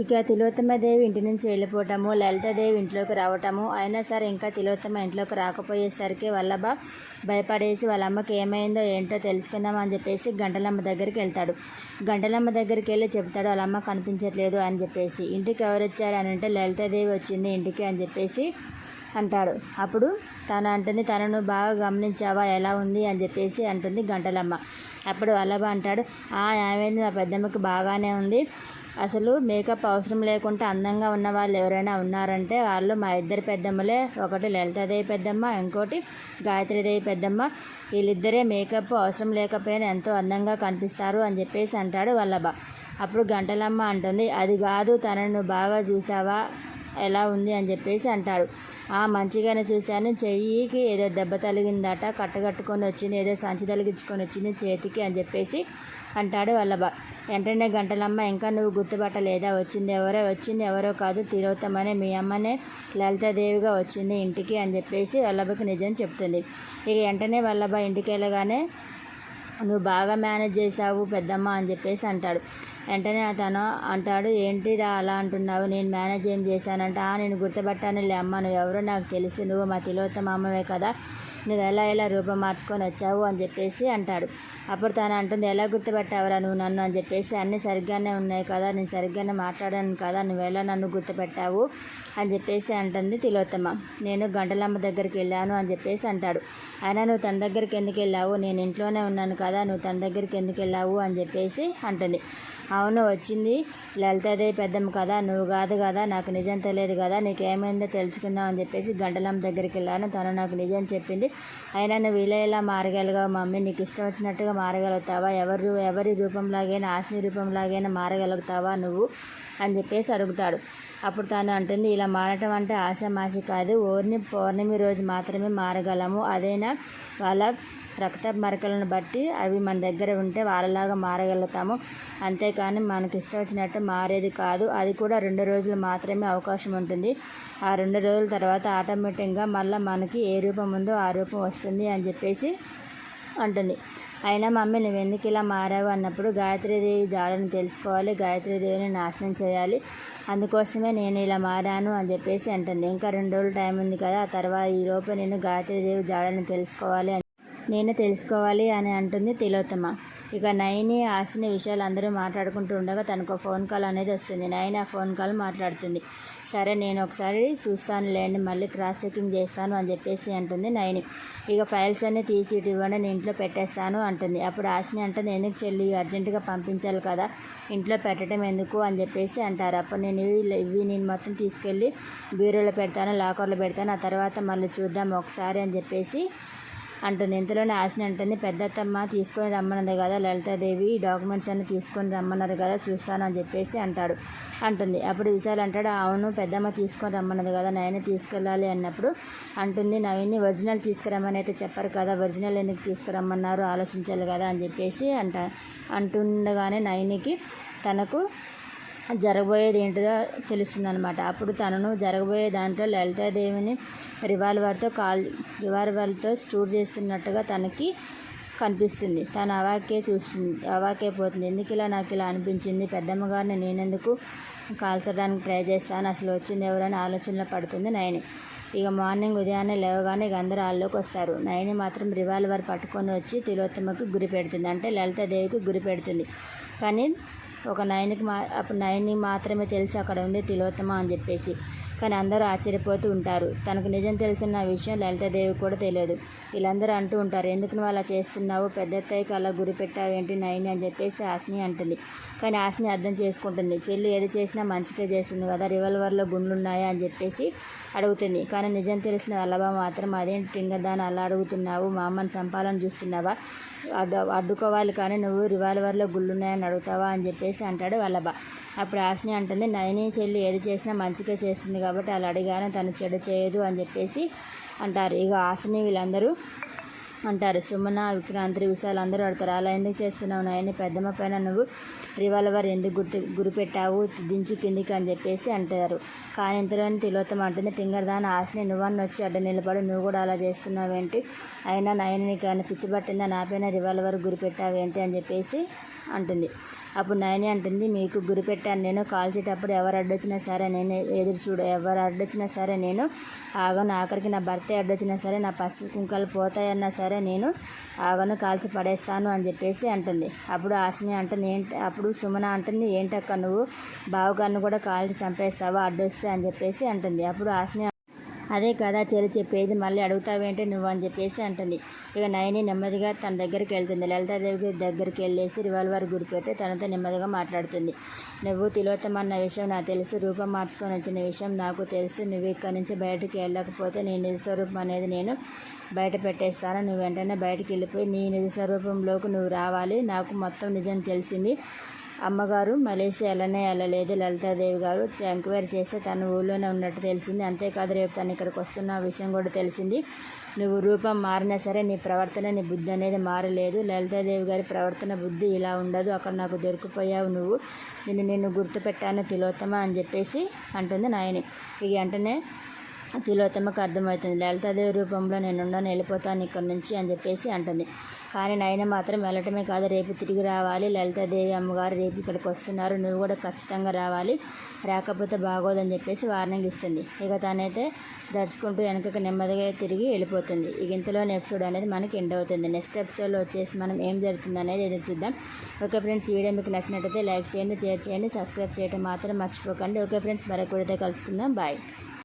ఇక తిలోత్తమదేవి ఇంటి నుంచి వెళ్ళిపోవటము లలితాదేవి ఇంట్లోకి రావటము అయినా సరే ఇంకా తిలోత్తమ ఇంట్లోకి రాకపోయేసరికి వల్లభ భయపడేసి వాళ్ళ అమ్మకి ఏమైందో ఏంటో తెలుసుకుందాం అని చెప్పేసి గంటలమ్మ దగ్గరికి వెళ్తాడు. గంటలమ్మ దగ్గరికి వెళ్ళి చెప్తాడు వాళ్ళ అమ్మ కనిపించట్లేదు అని చెప్పేసి. ఇంటికి ఎవరు వచ్చారు అని అంటే లలితాదేవి వచ్చింది ఇంటికి అని చెప్పేసి అంటాడు. అప్పుడు తను అంటుంది తనను బాగా గమనించావా? ఎలా ఉంది? అని చెప్పేసి అంటుంది గంటలమ్మ. అప్పుడు వల్లభ అంటాడు "ఆ, ఏమైంది? మా పెద్దమ్మకి బాగానే ఉంది. అసలు మేకప్ అవసరం లేకుండా అందంగా ఉన్న వాళ్ళు ఎవరైనా ఉన్నారంటే వాళ్ళు మా ఇద్దరు పెద్దమ్మలే. ఒకటి లలితాదేవి పెద్దమ్మ ఇంకోటి గాయత్రీదేవి పెద్దమ్మ. వీళ్ళిద్దరే మేకప్ అవసరం లేకపోయినా ఎంతో అందంగా కనిపిస్తారు అని చెప్పేసి అంటాడు వల్లభ. అప్పుడు గంటలమ్మ అంటుంది అది కాదు తనను బాగా చూసావా? ఎలా ఉంది అని చెప్పేసి అంటాడు. ఆ మంచిగానే చూశాను. చెయ్యికి ఏదో దెబ్బ తలిగిందట కట్టగట్టుకొని వచ్చింది ఏదో సంచి తలిగించుకొని వచ్చింది చేతికి అని చెప్పేసి అంటాడు వల్లభ. వెంటనే గంటలమ్మ ఇంకా నువ్వు గుర్తుపట్టలేదా? వచ్చింది ఎవరో వచ్చింది ఎవరో కాదు తిరోత్తమనే మీ అమ్మనే లలితాదేవిగా వచ్చింది ఇంటికి అని చెప్పేసి వల్లభకి నిజం చెప్తుంది. ఇక వెంటనే వల్లభ ఇంటికి వెళ్ళగానే నువ్వు బాగా మేనేజ్ చేసావు పెద్దమ్మ అని చెప్పేసి అంటాడు. వెంటనే అతను అంటాడు ఏంటిరా అలా అంటున్నావు? నేను మేనేజ్ ఏం చేశానంట? "ఆ, నేను గుర్తుపట్టానులే అమ్మ నువ్వు ఎవరో నాకు తెలుసు. నువ్వు మా తిలోత్తమ అమ్మవే కదా. నువ్వు ఎలా ఎలా రూపం మార్చుకొని వచ్చావు అని చెప్పేసి అంటాడు. అప్పుడు తను అంటుంది ఎలా గుర్తుపెట్టావురా నువ్వు నన్ను? అని చెప్పేసి అన్నీ సరిగ్గానే ఉన్నాయి కదా నేను సరిగ్గానే మాట్లాడాను కదా నువ్వు ఎలా నన్ను గుర్తుపెట్టావు? అని చెప్పేసి అంటుంది తిలోత్తమ. నేను గంటలమ్మ దగ్గరికి వెళ్ళాను అని చెప్పేసి అంటాడు. అయినా నువ్వు తన దగ్గరికి ఎందుకు వెళ్ళావు? నేను ఇంట్లోనే ఉన్నాను కదా నువ్వు తన దగ్గరికి ఎందుకు వెళ్ళావు? అని చెప్పేసి అంటుంది. అవును వచ్చింది లలితాదేవి పెద్దమ్మ కదా నువ్వు కాదు కదా నాకు నిజం తెలియదు కదా నీకు ఏమైందో తెలుసుకుందాం అని చెప్పేసి గంటలమ్మ దగ్గరికి వెళ్ళాను. తను నాకు నిజం చెప్పింది అయినా నువ్వు ఇలా ఇలా మమ్మీ. నీకు ఇష్టం వచ్చినట్టుగా మారగలుగుతావా? ఎవరు ఎవరి రూపంలాగైనా ఆశని రూపంలాగైనా మారగలుగుతావా నువ్వు? అని చెప్పేసి అడుగుతాడు. అప్పుడు తాను అంటుంది ఇలా మారటం అంటే ఆశమాసి కాదు. ఓర్ని పౌర్ణమి రోజు మాత్రమే మారగలము. అదైనా వాళ్ళ రక్త మరకలను బట్టి అవి మన దగ్గర ఉంటే వాళ్ళలాగా మారగలుగుతాము. అంతేకాని మనకి ఇష్టం వచ్చినట్టు మారేది కాదు. అది కూడా రెండు రోజులు మాత్రమే అవకాశం ఉంటుంది. ఆ రెండు రోజుల తర్వాత ఆటోమేటిక్గా మళ్ళీ మనకి ఏ రూపం ఉందో ఆ రూపం వస్తుంది అని చెప్పేసి అంటుంది. అయినా మమ్మీ నువ్వు ఎందుకు ఇలా మారావు అన్నప్పుడు గాయత్రీదేవి జాడను తెలుసుకోవాలి. గాయత్రీదేవిని నాశనం చేయాలి. అందుకోసమే నేను ఇలా మారాను అని చెప్పేసి అంటుంది. ఇంకా రెండు రోజులు టైం ఉంది కదా. ఆ తర్వాత ఈ లోపు నేను గాయత్రీదేవి జాడను తెలుసుకోవాలి అని నేను తెలుసుకోవాలి అని అంటుంది తిలోత్తమ. ఇక నైని ఆశని విషయాలు అందరూ మాట్లాడుకుంటూ ఉండగా తనకు ఫోన్ కాల్ అనేది వస్తుంది. నయని ఆ ఫోన్ కాల్ మాట్లాడుతుంది. సరే నేను ఒకసారి చూస్తాను లేండి మళ్ళీ క్రాస్ చెకింగ్ చేస్తాను అని చెప్పేసి అంటుంది నైని ఇక ఫైల్స్ అన్నీ తీసి ఇటు ఇవ్వండి నేను ఇంట్లో పెట్టేస్తాను అంటుంది. అప్పుడు ఆశని అంటుంది ఎందుకు చెల్లి అర్జెంటుగా పంపించాలి కదా ఇంట్లో పెట్టడం ఎందుకు? అని చెప్పేసి అంటారు. అప్పుడు నేను ఇవి ఇవి నేను మొత్తం తీసుకెళ్ళి బీరోలో పెడతాను లాకర్లో పెడతాను. ఆ తర్వాత మళ్ళీ చూద్దాం ఒకసారి అని చెప్పేసి అంటుంది. ఇంతలోనే ఆశని అంటుంది పెద్దత్తమ్మ తీసుకొని రమ్మన్నది కదా లలితాదేవి డాక్యుమెంట్స్ అన్ని తీసుకొని రమ్మన్నారు కదా చూస్తాను అని చెప్పేసి అంటాడు. అంటుంది. అప్పుడు విశాల్ అంటాడు అవును పెద్దమ్మ తీసుకొని రమ్మన్నది కదా నయని తీసుకెళ్ళాలి అన్నప్పుడు అంటుంది. నవీన్ని ఒరిజినల్ తీసుకురమ్మని అయితే చెప్పారు కదా ఒరిజినల్ ఎందుకు తీసుకురమ్మన్నారు ఆలోచించాలి కదా అని చెప్పేసి అంట అంటుండగానే నయనికి తనకు జరగబోయేది ఏంటిదో తెలుస్తుందనమాట అప్పుడు తనను జరగబోయే దాంట్లో లలితాదేవిని రివాల్వర్తో కాల్ రివాల్వర్తో స్టూర్ చేస్తున్నట్టుగా తనకి కనిపిస్తుంది. తను అవాకే చూస్తుంది అవాకే పోతుంది. ఎందుకు ఇలా నాకు ఇలా అనిపించింది? పెద్దమ్మ గారిని నేనెందుకు కాల్చడానికి ట్రై చేస్తాను? అసలు వచ్చింది ఎవరైనా ఆలోచనలో పడుతుంది నయని. ఇక మార్నింగ్ ఉదయాన్నే లేవగానే ఇక అందరూ ఆల్లోకి వస్తారు. నయని మాత్రం రివాల్వర్ పట్టుకొని వచ్చి తిలోత్తమకు గురి పెడుతుంది. అంటే లలితాదేవికి గురి పెడుతుంది. కానీ ఒక నయనికి మా అప్పుడు నయని మాత్రమే తెలిసి అక్కడ ఉంది తిలోత్తమ అని చెప్పేసి. కానీ అందరూ ఆశ్చర్యపోతూ ఉంటారు. తనకు నిజం తెలిసిన విషయం లలితాదేవి కూడా తెలియదు. వీళ్ళందరూ అంటూ ఉంటారు ఎందుకు నువ్వు అలా చేస్తున్నావు? పెద్ద అలా గురి పెట్టావేంటి నయని అని చెప్పేసి ఆశని అంటుంది. కానీ ఆశని అర్థం చేసుకుంటుంది. చెల్లి ఏది చేసినా మంచిగా చేస్తుంది కదా రివాల్వర్లో గుండ్లున్నాయా? అని చెప్పేసి అడుగుతుంది. కానీ నిజం తెలిసిన వల్లభ మాత్రం అదేంటి? టింగర్ దాన్ని అలా అడుగుతున్నావు? మా అమ్మని చంపాలని చూస్తున్నావా? అడ్డు అడ్డుకోవాలి కానీ నువ్వు రివాల్వర్లో గుళ్ళున్నాయని అడుగుతావా అని చెప్పేసి అంటాడు వల్లభ. అప్పుడు ఆశని అంటుంది నయని చెల్లి ఏది చేసినా మంచిగా చేస్తుంది కాబట్టి అలా అడిగాను తను చెడు చేయదు అని చెప్పేసి అంటారు. ఇక ఆశని వీళ్ళందరూ అంటారు. సుమన విక్రాంతి విశాల్ అందరూ అడతారు అలా ఎందుకు చేస్తున్నావు నాయని పెద్దమ్మ పైన నువ్వు రివాల్వర్ ఎందుకు గుర్తు గురిపెట్టావు? దించు కిందికి అని చెప్పేసి అంటారు. కానీ ఇంతలోని తిలోత్తం అంటుంది టింగర్ దాని ఆశని నువ్వన్న వచ్చి అడ్డ నిలబడి. నువ్వు కూడా అలా చేస్తున్నావేంటి? అయినా నయని నీకు ఏమైనా పిచ్చి పట్టిందా? నా పైన రివాల్వర్ గురిపెట్టావేంటి? అని చెప్పేసి అంటుంది. అప్పుడు నయని అంటుంది మీకు గురి పెట్టాను నేను. కాల్చేటప్పుడు ఎవరు అడ్డొచ్చినా సరే నేను ఎదురు చూడు. ఎవరు అడ్డొచ్చినా సరే నేను ఆగను. ఆఖరికి నా భర్త అడ్డొచ్చినా సరే నా పసుపు కుంకాలు పోతాయన్నా సరే నేను ఆగను. కాల్చి పడేస్తాను అని చెప్పేసి అంటుంది. అప్పుడు ఆశని అంటుంది ఏంటి? అప్పుడు సుమన అంటుంది ఏంటక్క నువ్వు బావగారిని కూడా కాల్చి చంపేస్తావా? అడ్డొస్తే అని చెప్పేసి అంటుంది. అప్పుడు ఆశని అదే కదా చెల్లి చెప్పేది మళ్ళీ అడుగుతావేంటే నువ్వు అని చెప్పేసి అంటుంది. ఇక నయని నెమ్మదిగా తన దగ్గరికి వెళ్తుంది. లలితాదేవి దగ్గరికి వెళ్ళేసి రివాల్వర్ గురిపెట్టి తనతో నెమ్మదిగా మాట్లాడుతుంది. నువ్వు తిలోత్తమన్న విషయం నాకు తెలుసు రూపం మార్చుకొని వచ్చిన విషయం నాకు తెలుసు. నువ్వు ఇక్కడి నుంచి బయటకు వెళ్ళకపోతే నీ నిజ స్వరూపం అనేది నేను బయట పెట్టేస్తాను. నువ్వు వెంటనే బయటకు వెళ్ళిపోయి నీ నిజ స్వరూపంలోకి నువ్వు రావాలి. నాకు మొత్తం నిజం తెలిసింది. అమ్మగారు మలేసియా వెళ్ళనే వెళ్ళలేదు లలితాదేవి గారు ఎంక్వైరీ చేస్తే తను ఊళ్ళోనే ఉన్నట్టు తెలిసింది. అంతేకాదు రేపు తను ఇక్కడికి వస్తున్న విషయం కూడా తెలిసింది. నువ్వు రూపం మారినా సరే నీ ప్రవర్తన నీ బుద్ధి అనేది మారలేదు. లలితాదేవి గారి ప్రవర్తన బుద్ధి ఇలా ఉండదు. అక్కడ నాకు దొరికిపోయావు నువ్వు. నిన్ను నిన్ను గుర్తుపెట్టాను తిలోత్తమ అని చెప్పేసి అంటుంది నాయని. ఇక వెంటనే తిలోత్తమకు అర్థమవుతుంది. లలితాదేవి రూపంలో నేనున్నాను వెళ్ళిపోతాను ఇక్కడి నుంచి అని చెప్పేసి అంటుంది. కానీ నాయన మాత్రం వెళ్ళటమే కాదు రేపు తిరిగి రావాలి. లలితాదేవి అమ్మగారు రేపు ఇక్కడికి వస్తున్నారు. నువ్వు కూడా ఖచ్చితంగా రావాలి. రాకపోతే బాగోదని చెప్పేసి వార్నింగ్ ఇస్తుంది. ఇక తనైతే దడుచుకుంటూ వెనకకి నెమ్మదిగా తిరిగి వెళ్ళిపోతుంది. ఇక ఇంతలోని ఎపిసోడ్ అనేది మనకి ఎండ్ అవుతుంది. నెక్స్ట్ ఎపిసోడ్లో వచ్చేసి మనం ఏం జరుగుతుంది అనేది ఎదురు చూద్దాం. ఓకే ఫ్రెండ్స్ ఈ వీడియో మీకు నచ్చినట్టయితే లైక్ చేయండి షేర్ చేయండి సబ్స్క్రైబ్ చేయడం మాత్రం మర్చిపోకండి. ఓకే ఫ్రెండ్స్ మరొక వీడియోతో కలుసుకుందాం. బాయ్.